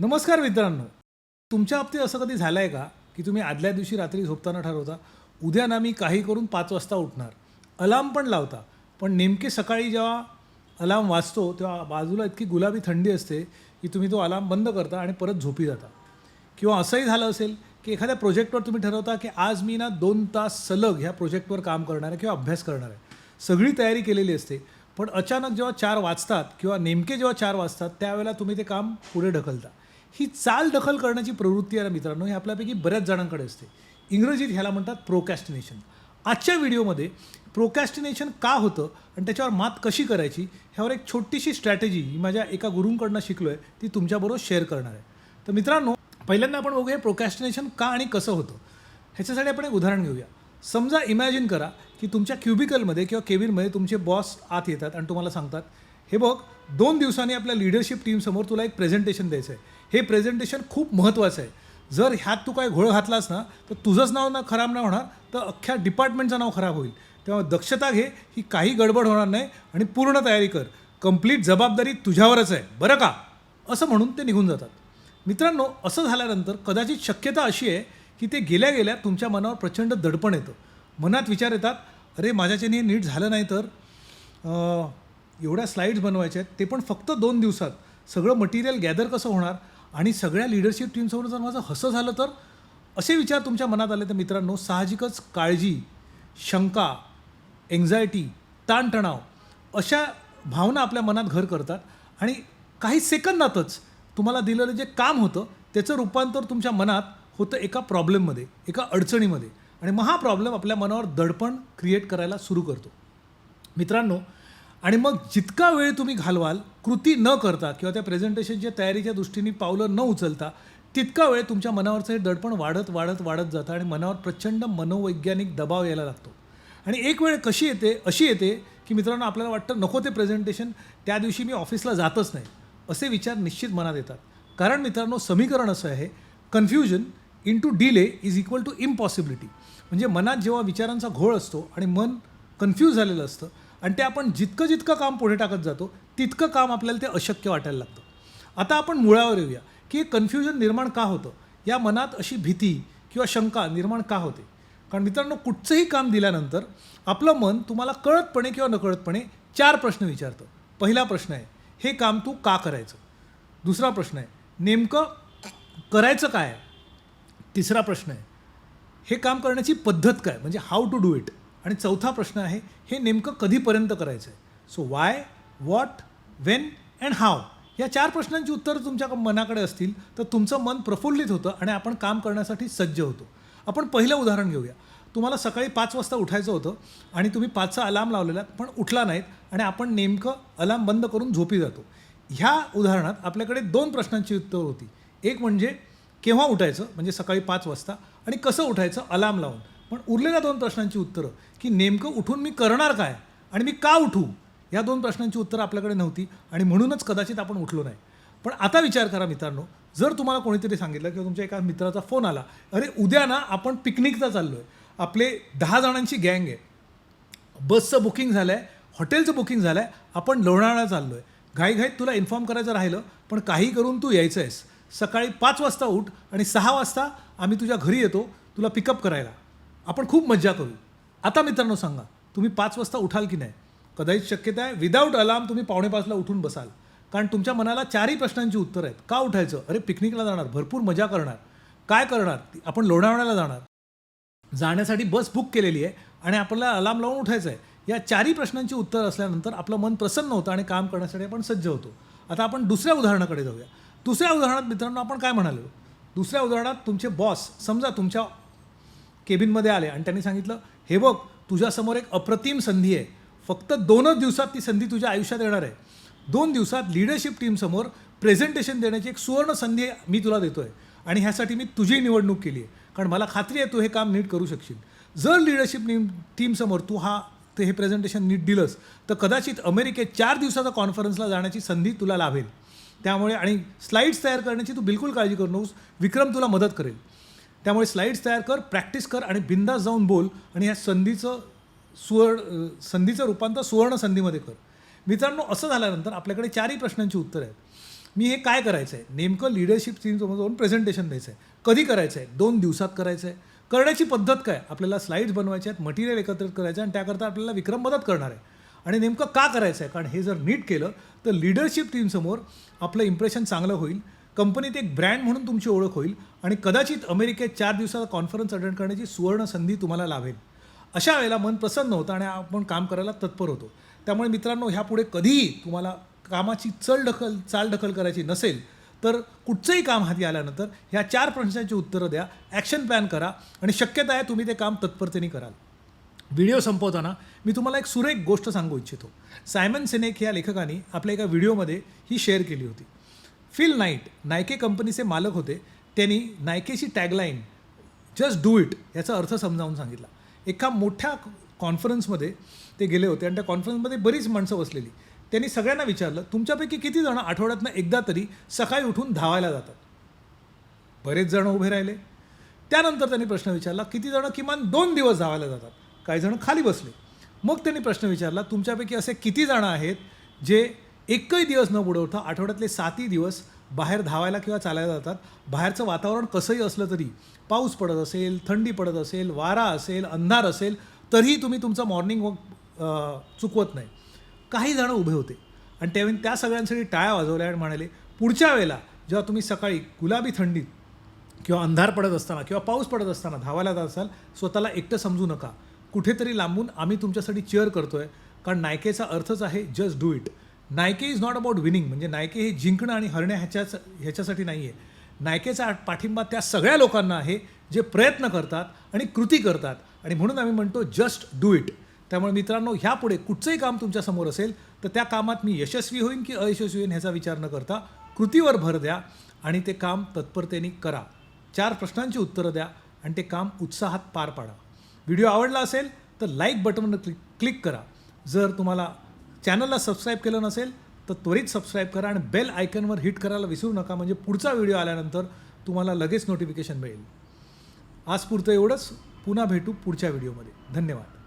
नमस्कार मित्रांनो. तुमच्या बाबतीत असं कधी झालं आहे का की तुम्ही आदल्या दिवशी रात्री झोपताना ठरवता उद्या ना मी काही करून पाच वाजता उठणार? अलार्म पण लावता पण नेमके सकाळी जेव्हा अलार्म वाजतो तेव्हा बाजूला इतकी गुलाबी थंडी असते की तुम्ही तो अलार्म बंद करता आणि परत झोपी जाता. किंवा असंही झालं असेल की एखाद्या प्रोजेक्टवर तुम्ही ठरवता की आज मी ना दोन तास सलग ह्या प्रोजेक्टवर काम करणार आहे किंवा अभ्यास करणार आहे. सगळी तयारी केलेली असते पण अचानक जेव्हा चार वाजतात किंवा नेमके जेव्हा चार वाजतात त्यावेळेला तुम्ही ते काम पुढे ढकलता. ही चाल दखल करण्याची प्रवृत्ती आहे मित्रांनो हे आपल्यापैकी बऱ्याच जणांकडे असते. इंग्रजीत ह्याला म्हणतात प्रोकॅस्टिनेशन आजच्या व्हिडिओमध्ये प्रोकॅस्टिनेशन का होतं आणि त्याच्यावर मात कशी करायची ह्यावर एक छोटीशी स्ट्रॅटेजी मी माझ्या एका गुरूंकडनं शिकलो आहे ती तुमच्याबरोबर शेअर करणार आहे. तर मित्रांनो पहिल्यांदा आपण बघूया प्रोकॅस्टिनेशन का आणि कसं होतं. ह्याच्यासाठी आपण एक उदाहरण घेऊया. समजा इमॅजिन करा की तुमच्या क्युबिकलमध्ये किंवा केबिनमध्ये तुमचे बॉस आत येतात आणि तुम्हाला सांगतात हे बघ दोन दिवसांनी आपल्या लिडरशिप टीमसमोर तुला एक प्रेझेंटेशन द्यायचं आहे हे प्रेझेंटेशन खूप महत्त्वाचं आहे. जर ह्यात तू काय घोळ घातलास ना तर तुझंच नाव ना खराब नाही होणार तर अख्ख्या डिपार्टमेंटचं नाव खराब होईल. तेव्हा दक्षता घे ही काही गडबड होणार नाही आणि पूर्ण तयारी कर. कंप्लीट जबाबदारी तुझ्यावरच आहे. बरं का? असं म्हणून ते निघून जातात. मित्रांनो असं झाल्यानंतर कदाचित शक्यता अशी आहे की ते गेल्या गेल्या तुमच्या मनावर प्रचंड दडपण येतं. मनात विचार येतात अरे माझ्याच्याने हे नीट झालं नाही तर? एवढ्या स्लाईड्स बनवायच्या आहेत ते पण फक्त दोन दिवसात. सगळं मटेरियल गॅदर कसं होणार आणि सगळ्या लिडरशिप टीमसमोर जर माझं हसं झालं तर? असे विचार तुमच्या मनात आले तर मित्रांनो साहजिकच काळजी शंका एन्झायटी ताणतणाव अशा भावना आपल्या मनात घर करतात. आणि काही सेकंदातच तुम्हाला दिलेलं जे काम होतं त्याचं रूपांतर तुमच्या मनात होतं एका प्रॉब्लेममध्ये एका अडचणीमध्ये. आणि मग हा प्रॉब्लेम आपल्या मनावर दडपण क्रिएट करायला सुरू करतो. मित्रांनो आणि मग जितका वेळ तुम्ही घालवाल कृती न करता किंवा त्या प्रेझेंटेशनच्या तयारीच्या दृष्टीने पावलं न उचलता तितका वेळ तुमच्या मनावरचं हे दडपण वाढत वाढत वाढत जातं आणि मनावर प्रचंड मनोवैज्ञानिक दबाव यायला लागतो. आणि एक वेळ कशी येते अशी येते की मित्रांनो आपल्याला वाटतं नको ते प्रेझेंटेशन त्या दिवशी मी ऑफिसला जातच नाही असे विचार निश्चित मनात येतात. कारण मित्रांनो समीकरण असं आहे confusion into delay is equal to impossibility म्हणजे मनात जेव्हा विचारांचा घोळ असतो आणि मन कन्फ्यूज झालेलं असतं आणि ते आपण जितकं जितकं काम पुढे टाकत जातो तितकं काम आपल्याला ते अशक्य वाटायला लागतं. आता आपण मुळावर येऊया की हे कन्फ्युजन निर्माण का होतं? या मनात अशी भीती किंवा शंका निर्माण का होते? कारण मित्रांनो कुठचंही काम दिल्यानंतर आपलं मन तुम्हाला कळतपणे किंवा नकळतपणे चार प्रश्न विचारतं. पहिला प्रश्न आहे हे काम तू का करायचं? दुसरा प्रश्न आहे नेमकं करायचं काय तिसरा प्रश्न आहे हे काम करण्याची पद्धत काय? म्हणजे हाऊ टू डू इट आणि चौथा प्रश्न आहे हे नेमकं कधीपर्यंत करायचं आहे so why what when and how या चार प्रश्नांची उत्तरं तुमच्या मनाकडे असतील तर तुमचं मन प्रफुल्लित होतं आणि आपण काम करण्यासाठी सज्ज होतो. आपण पहिलं उदाहरण घेऊया. तुम्हाला सकाळी पाच वाजता उठायचं होतं आणि तुम्ही पाचचा अलार्म लावलेला पण उठला नाहीत आणि आपण नेमकं अलार्म बंद करून झोपी जातो. ह्या उदाहरणात आपल्याकडे दोन प्रश्नांची उत्तरं होती. एक म्हणजे केव्हा उठायचं? म्हणजे सकाळी पाच वाजता. आणि कसं उठायचं? अलार्म लावून. पण उरलेल्या दोन प्रश्नांची उत्तरं. की नेमकं उठून मी करणार काय आणि मी का उठू? या दोन प्रश्नांची उत्तरं आपल्याकडे नव्हती आणि म्हणूनच कदाचित आपण उठलो नाही. पण आता विचार करा मित्रांनो जर तुम्हाला कोणीतरी सांगितलं किंवा तुमच्या एका मित्राचा फोन आला अरे उद्या ना आपण पिकनिकला चाललो आहे आपले दहा जणांची गँग आहे. बसचं बुकिंग झालं आहे हॉटेलचं बुकिंग झालं आहे आपण लोणावळा चाललो आहे घाईघाईत तुला इन्फॉर्म करायचं राहिलं पण काही करून तू यायचं आहेस सकाळी पाच वाजता उठ आणि सहा वाजता आम्ही तुझ्या घरी येतो तुला पिकअप करायला. आपण खूप मज्जा करू. आता मित्रांनो सांगा तुम्ही पाच वाजता उठाल की नाही? कदाचित शक्यता आहे विदाऊट अलार्म तुम्ही पावणेपाचला उठून बसाल. कारण तुमच्या मनाला चारही प्रश्नांची उत्तरं आहेत. का उठायचं? अरे पिकनिकला जाणार भरपूर मजा करणार. काय करणार? आपण लोणावळ्याला जाणार. जाण्यासाठी बस बुक केलेली आहे आणि आपल्याला अलार्म लावून उठायचं आहे या चारही प्रश्नांची उत्तर असल्यानंतर आपलं मन प्रसन्न होतं आणि काम करण्यासाठी आपण सज्ज होतो. आता आपण दुसऱ्या उदाहरणाकडे जाऊया. दुसऱ्या उदाहरणात मित्रांनो आपण काय म्हणालो? दुसऱ्या उदाहरणात तुमचे बॉस समजा तुमच्या केबिनमध्ये आले आणि त्यांनी सांगितलं हे बघ तुझ्यासमोर एक अप्रतिम संधी आहे. फक्त दोनच दिवसात ती संधी तुझ्या आयुष्यात येणार आहे. दोन दिवसात लिडरशिप टीमसमोर प्रेझेंटेशन देण्याची एक सुवर्ण संधी मी तुला देतो आहे आणि ह्यासाठी मी तुझी निवडणूक केली आहे. कारण मला खात्री आहे तू हे काम नीट करू शकशील. जर लिडरशिप टीम टीमसमोर तू हा ते हे प्रेझेंटेशन नीट दिलंस तर कदाचित अमेरिकेत चार दिवसाचा कॉन्फरन्सला जाण्याची संधी तुला लाभेल. त्यामुळे आणि स्लाईड्स तयार करण्याची तू बिलकुल काळजी करू नकोस. विक्रम तुला मदत करेल. त्यामुळे स्लाईड्स तयार कर प्रॅक्टिस कर आणि बिंदास जाऊन बोल आणि ह्या संधीचं सुवर्ण संधीचं रूपांतर सुवर्ण संधीमध्ये कर. मित्रांनो असं झाल्यानंतर आपल्याकडे चारही प्रश्नांची उत्तरं आहेत. मी हे काय करायचं आहे नेमकं लिडरशिप टीमसमोर जाऊन प्रेझेंटेशन द्यायचं आहे कधी करायचं आहे दोन दिवसात करायचं आहे करण्याची पद्धत काय? आपल्याला स्लाईड्स बनवायचे आहेत मटेरियल एकत्रित करायचं आहे आणि त्याकरता आपल्याला विक्रम मदत करणार आहे. आणि नेमकं का करायचं आहे कारण हे जर नीट केलं तर लिडरशिप टीमसमोर आपलं इम्प्रेशन चांगलं होईल. कंपनीत एक ब्रँड म्हणून तुमची ओळख होईल आणि कदाचित अमेरिकेत चार दिवसाचा कॉन्फरन्स अटेंड करण्याची सुवर्ण संधी तुम्हाला लाभेल. अशा वेळेला मन प्रसन्न होतं आणि आपण काम करायला तत्पर होतो. त्यामुळे मित्रांनो ह्यापुढे कधीही तुम्हाला कामाची चल ढकल चाल ढकल करायची नसेल तर कुठचंही काम हाती आल्यानंतर ह्या चार प्रश्नांची उत्तरं द्या ॲक्शन प्लॅन करा आणि शक्यता आहे तुम्ही ते काम तत्परतेने कराल. व्हिडिओ संपवताना मी तुम्हाला एक सुरेख गोष्ट सांगू इच्छितो. सायमन सिनेक या लेखकाने आपल्या एका व्हिडिओमध्ये ही शेअर केली होती. फिल नाईट नायके कंपनीचे मालक होते. त्यांनी नायकेची टॅगलाईन जस्ट डू इट याचा अर्थ समजावून सांगितला. एका मोठ्या कॉन्फरन्समध्ये ते गेले होते आणि त्या कॉन्फरन्समध्ये बरीच माणसं बसलेली. त्यांनी सगळ्यांना विचारलं तुमच्यापैकी किती जण आठवड्यातनं एकदा तरी सकाळी उठून धावायला जातात? बरेच जण उभे राहिले. त्यानंतर त्यांनी प्रश्न विचारला किती जण किमान दोन दिवस धावायला जातात? काही जण खाली बसले. मग त्यांनी प्रश्न विचारला तुमच्यापैकी असे किती जण आहेत जे एकही दिवस न बुडवता आठवड्यातले सातही दिवस बाहेर धावायला किंवा चालायला जातात. बाहेरचं वातावरण कसंही असलं तरी पाऊस पडत असेल थंडी पडत असेल वारा असेल अंधार असेल तरीही तुम्ही तुमचं मॉर्निंग वॉक चुकवत नाही. काही जणं उभे होते. आणि त्यावेळी त्या सगळ्यांसाठी टाळ्या वाजवल्या आणि म्हणाले पुढच्या वेळेला जेव्हा तुम्ही सकाळी गुलाबी थंडीत किंवा अंधार पडत असताना किंवा पाऊस पडत असताना धावायला जात असाल स्वतःला एकटं समजू नका. कुठेतरी लांबून आम्ही तुमच्यासाठी चेअर करतोय. कारण नायकेचा अर्थच आहे just do it Nike is not about winning म्हणजे नायके हे जिंकणं आणि हरणं ह्याच्याच ह्याच्यासाठी नाही आहे नायकेचा पाठिंबा त्या सगळ्या लोकांना आहे जे प्रयत्न करतात आणि कृती करतात. आणि म्हणून आम्ही म्हणतो जस्ट डू इट त्यामुळे मित्रांनो ह्यापुढे कुठचंही काम तुमच्यासमोर असेल तर त्या कामात मी यशस्वी होईन की अयशस्वी होईन ह्याचा विचार न करता कृतीवर भर द्या आणि ते काम तत्परतेने करा. चार प्रश्नांची उत्तरं द्या आणि ते काम उत्साहात पार पाडा. व्हिडिओ आवडला असेल तर लाईक बटनवर क्लिक क्लिक करा. जर तुम्हाला चॅनलला सबस्क्राईब केलं नसेल तर त्वरित सबस्क्राईब करा आणि बेल आयकनवर हिट करायला विसरू नका. म्हणजे पुढचा व्हिडिओ आल्यानंतर तुम्हाला लगेच नोटिफिकेशन मिळेल. आजपुरतं एवढंच. पुन्हा भेटू पुढच्या व्हिडिओमध्ये. धन्यवाद.